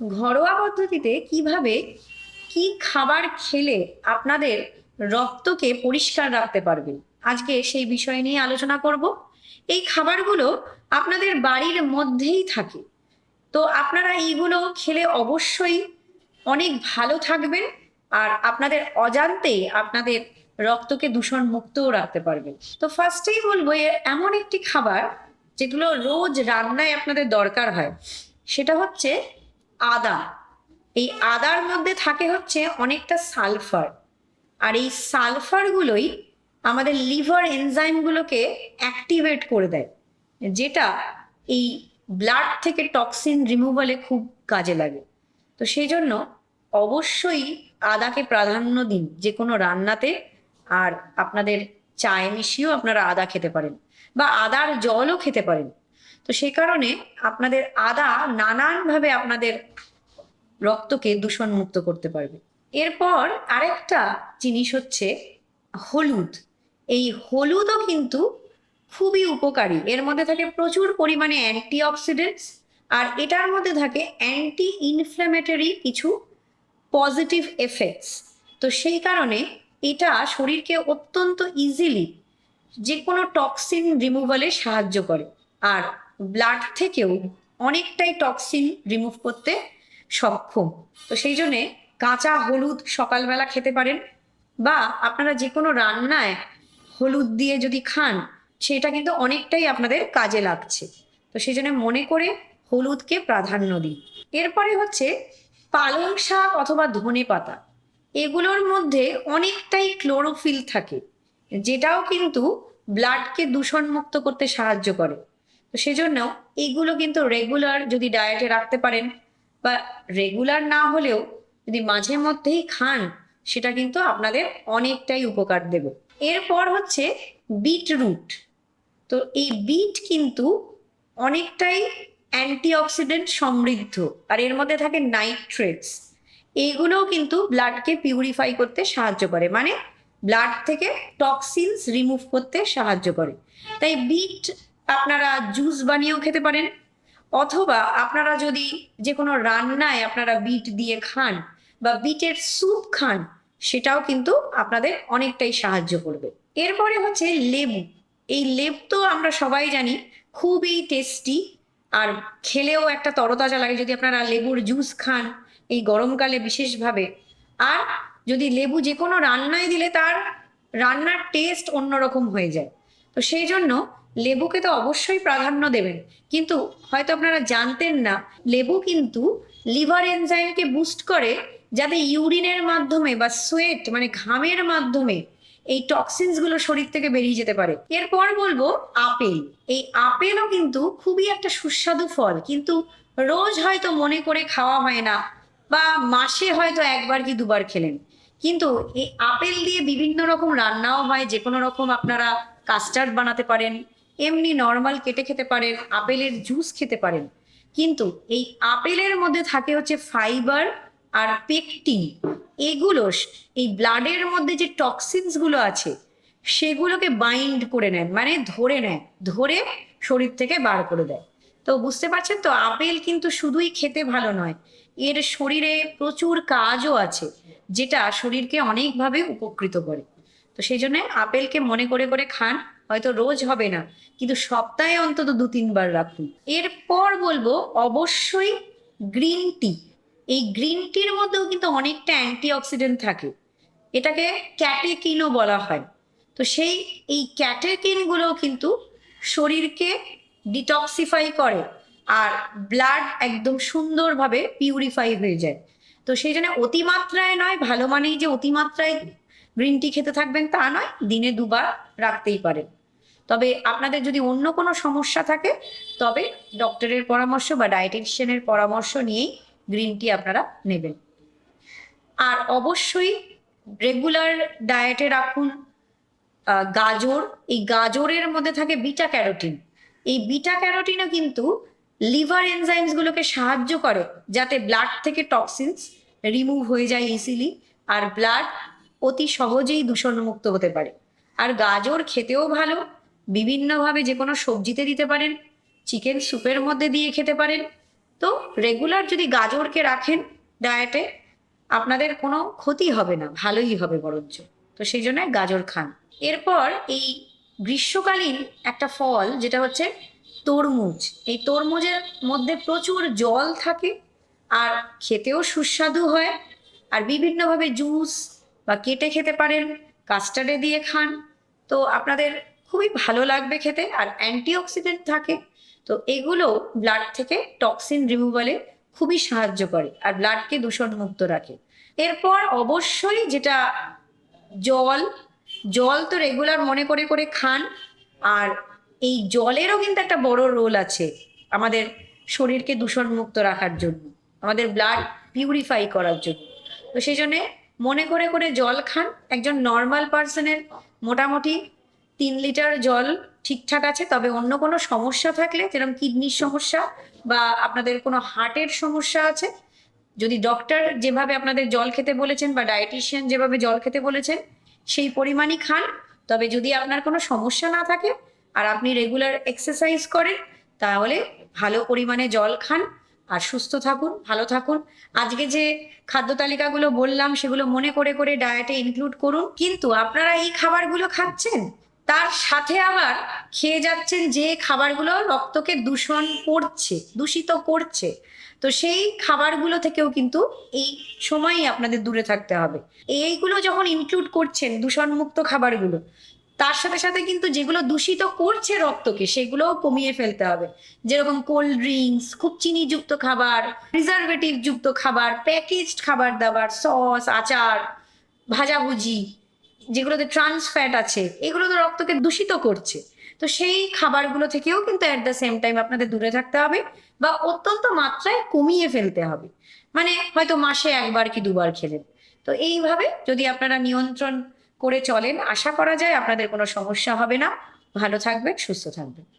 ঘরোয়া পদ্ধতিতে কীভাবে কি খাবার খেলে আপনাদের রক্তকে পরিষ্কার রাখতে পারবেন আজকে সেই বিষয় নিয়ে আলোচনা করব। এই খাবারগুলো আপনাদের বাড়ির মধ্যেই থাকে। তো আপনারা এইগুলো খেলে অবশ্যই অনেক ভালো থাকবেন আর আপনাদের অজান্তেই আপনাদের রক্তকে দূষণ মুক্তও রাখতে পারবেন। তো ফার্স্টেই বলব এমন একটি খাবার যেগুলো রোজ রান্নায় আপনাদের দরকার হয়। সেটা হচ্ছে আদা। এই আদার মধ্যে থাকে হচ্ছে অনেকটা সালফার। আর এই সালফারগুলোই আমাদের লিভার এনজাইমগুলোকে অ্যাক্টিভেট করে দেয়, যেটা এই ব্লাড থেকে টক্সিন রিমুভালে খুব কাজে লাগে। তো সেই জন্য অবশ্যই আদাকে প্রাধান্য দিন যে কোনো রান্নাতে, আর আপনাদের চায়ে মিশিয়েও আপনারা আদা খেতে পারেন, বা আদার জলও খেতে পারেন। তো সেই কারণে আপনাদের আদা নানানভাবে আপনাদের রক্তকে দূষণ মুক্ত করতে পারবে। এরপর আরেকটা জিনিস হচ্ছে হলুদ। এই হলুদও কিন্তু খুবই উপকারী। এর মধ্যে থাকে প্রচুর পরিমাণে অ্যান্টিঅক্সিডেন্টস আর এটার মধ্যে থাকে অ্যান্টি ইনফ্ল্যামেটরি কিছু পজিটিভ এফেক্টস তো সেই কারণে এটা শরীরকে অত্যন্ত ইজিলি যে কোনো টক্সিন রিমুভালে সাহায্য করে। আর ব্লাড থেকেও অনেকটাই টক্সিন রিমুভ করতে সক্ষম। তো সেই জন্যে কাঁচা হলুদ সকালবেলা খেতে পারেন বা আপনারা যে কোনো রান্নায় হলুদ দিয়ে যদি খান, সেটা কিন্তু অনেকটাই আপনাদের কাজে লাগছে। তো সেই জন্য মনে করে হলুদকে প্রাধান্য দিন। এরপরে হচ্ছে পালং শাক অথবা ধনে পাতা। এগুলোর মধ্যে অনেকটাই ক্লোরোফিল থাকে, যেটাও কিন্তু ব্লাডকে দূষণমুক্ত করতে সাহায্য করে। তো সেজন্য এইগুলো কিন্তু রেগুলার যদি ডায়েটে রাখতে পারেন বা রেগুলার না হলেও যদি মাঝে মধ্যেই খান, সেটা কিন্তু আপনাদের অনেকটাই উপকার দেবে। এরপর হচ্ছে বিটরুট তো এই বিট কিন্তু অনেকটাই অ্যান্টিঅক্সিডেন্ট সমৃদ্ধ আর এর মধ্যে থাকে নাইট্রেটস এইগুলোও কিন্তু ব্লাডকে পিউরিফাই করতে সাহায্য করে মানে ব্লাড থেকে টক্সিনস রিমুভ করতে সাহায্য করে। তাই বিট আপনারা জুস বানিয়েও খেতে পারেন, অথবা আপনারা যদি যে কোনো রান্নায় আপনারা বিট দিয়ে খান বা বিটের স্যুপ খান, সেটাও কিন্তু আপনাদের অনেকটাই সাহায্য করবে। এরপরে হচ্ছে লেবু। এই লেবু তো আমরা সবাই জানি খুবই টেস্টি আর খেলেও একটা তরতাজা লাগে যদি আপনারা লেবুর জুস খান এই গরমকালে বিশেষভাবে। আর যদি লেবু যে কোনো রান্নায় দিলে তার রান্নার টেস্ট অন্যরকম হয়ে যায়। তো সেই জন্য লেবুকে তো অবশ্যই প্রাধান্য দেবেন। কিন্তু হয়তো আপনারা জানতেন না, লেবু কিন্তু লিভার এনজাইমকে বুস্ট করে যাতে ইউরিনের মাধ্যমে বা সোয়েট মানে ঘামের মাধ্যমে এই টক্সিনসগুলো শরীর থেকে বেরিয়ে যেতে পারে। এরপর বলব আপেল। এই আপেলও কিন্তু খুবই একটা সুস্বাদু ফল, কিন্তু রোজ হয়তো মনে করে খাওয়া হয় না বা মাসে হয়তো একবার কি দুবার খেলেন। কিন্তু এই আপেল দিয়ে বিভিন্ন রকম রান্নাও হয় যে কোনো রকম আপনারা কাস্টার্ড বানাতে পারেন, এমনি নর্মাল কেটে খেতে পারেন, আপেলের জুস খেতে পারেন। কিন্তু এই আপেলের মধ্যে থাকে হচ্ছে ফাইবার আর পেকটিন এগুলো এই ব্লাডের মধ্যে যে টক্সিনসগুলো আছে, সেগুলোকে বাইন্ড করে নেয় মানে ধরে নেয়, ধরে শরীর থেকে বার করে দেয়। তো বুঝতে পারছেন তো, আপেল কিন্তু শুধুই খেতে ভালো নয়, এর শরীরে প্রচুর কাজও আছে, যেটা শরীরকে অনেকভাবে উপকৃত করে। তো সেই জন্য আপেলকে মনে করে করে খান, হয়তো রোজ হবে না, কিন্তু সপ্তাহে অন্তত দু তিনবার রাখুন। এরপর বলব, অবশ্যই গ্রিন টি। এই গ্রিন টির মধ্যেও কিন্তু অনেকটা অ্যান্টিঅক্সিডেন্ট থাকে। এটাকে ক্যাটেকিনও বলা হয়। তো সেই, এই ক্যাটেকিনগুলো কিন্তু শরীরকে ডিটক্সিফাই করে আর ব্লাড একদম সুন্দরভাবে পিউরিফাই হয়ে যায়। তো সেই জন্য অতিমাত্রায় নয়, ভালো মানেই যে অতিমাত্রায় গ্রিন টি খেতে থাকবেন তা নয়, দিনে দুবার রাখতেই পারেন। তবে আপনাদের যদি অন্য কোনো সমস্যা থাকে, তবে ডক্টরের পরামর্শ বা ডায়েটিশিয়ানের পরামর্শ নিয়েই গ্রিন টি আপনারা নেবেন। আর অবশ্যই রেগুলার ডায়েটে রাখুন গাজর। এই গাজরের মধ্যে থাকে বিটা ক্যারোটিন এই বিটা ক্যারোটিনও কিন্তু লিভার এনজাইমস গুলোকে সাহায্য করে, যাতে ব্লাড থেকে টক্সিনস রিমুভ হয়ে যায় ইজিলি আর ব্লাড অতি সহজেই দূষণমুক্ত হতে পারে। আর গাজর খেতেও ভালো, বিভিন্নভাবে যে কোনো সবজিতে দিতে পারেন চিকেন স্যুপের মধ্যে দিয়ে খেতে পারেন। তো রেগুলার যদি গাজরকে রাখেন ডায়েটে আপনাদের কোনো ক্ষতি হবে না, ভালোই হবে বরঞ্চ। তো সেই জন্য গাজর খান। এরপর এই গ্রীষ্মকালীন একটা ফল, যেটা হচ্ছে তরমুজ। এই তরমুজের মধ্যে প্রচুর জল থাকে, আর খেতেও সুস্বাদু হয়, আর বিভিন্নভাবে জুস বা কেটে খেতে পারেন কাস্টার্ডে দিয়ে খান। তো আপনাদের খুবই ভালো লাগবে খেতে আর অ্যান্টিঅক্সিডেন্ট থাকে। তো এগুলো ব্লাড থেকে টক্সিন রিমুভালে খুবই সাহায্য করে আর ব্লাডকে দূষণমুক্ত রাখে। এরপর অবশ্যই যেটা জল জল তো রেগুলার মনে করে করে খান। আর এই জলেরও কিন্তু একটা বড় রোল আছে আমাদের শরীরকে দূষণমুক্ত রাখার জন্য, আমাদের ব্লাড পিউরিফাই করার জন্য। তো সেই জন্যে মনে করে করে জল খান। একজন নর্মাল পার্সনের মোটামুটি তিন লিটার জল ঠিকঠাক আছে, তবে অন্য কোনো সমস্যা থাকলে, যেরকম কিডনির সমস্যা বা আপনাদের কোনো হার্টের সমস্যা আছে, যদি ডক্টর যেভাবে আপনাদের জল খেতে বলেছেন বা ডায়েটিশিয়ান যেভাবে জল খেতে বলেছেন, সেই পরিমাণই খান। তবে যদি আপনার কোনো সমস্যা না থাকে আর আপনি রেগুলার এক্সারসাইজ করেন, তাহলে ভালো পরিমাণে জল খান। আর সুস্থ থাকুন, ভালো থাকুন। আজকে যে খাদ্য তালিকাগুলো বললাম, সেগুলো মনে করে করে ডায়েটে ইনক্লুড করুন। কিন্তু আপনারা এই খাবারগুলো খাচ্ছেন, তার সাথে আবার খেয়ে যাচ্ছেন যে খাবারগুলো রক্তকে দূষণ করছে, দূষিত করছে। তো সেই খাবারগুলো থেকেও কিন্তু এই সময়ই আপনাদের দূরে থাকতে হবে। এইগুলো যখন ইনক্লুড করছেন দূষণমুক্ত খাবারগুলো তার সাথে সাথে কিন্তু যেগুলো দূষিত করছে রক্তকে, সেগুলোও কমিয়ে ফেলতে হবে। যেরকম কোল্ড ড্রিঙ্কস খুব চিনিযুক্ত খাবার প্রিজারভেটিভ যুক্ত খাবার প্যাকেজড খাবার দাবার সস আচার, ভাজাভুজি, যেগুলোতে ট্রান্স ফ্যাট আছে এগুলো তো রক্তকে দূষিত করছে। তো সেই খাবারগুলো থেকেও কিন্তু অ্যাট দ্য সেম টাইম আপনাদের দূরে থাকতে হবে বা অত্যন্ত মাত্রায় কমিয়ে ফেলতে হবে। মানে হয়তো মাসে একবার কি দুবার খেলেন। তো এইভাবে যদি আপনারা নিয়ন্ত্রণ করে চলেন। আশা করা যায় আপনাদের কোনো সমস্যা হবে না। ভালো থাকবেন সুস্থ থাকবেন।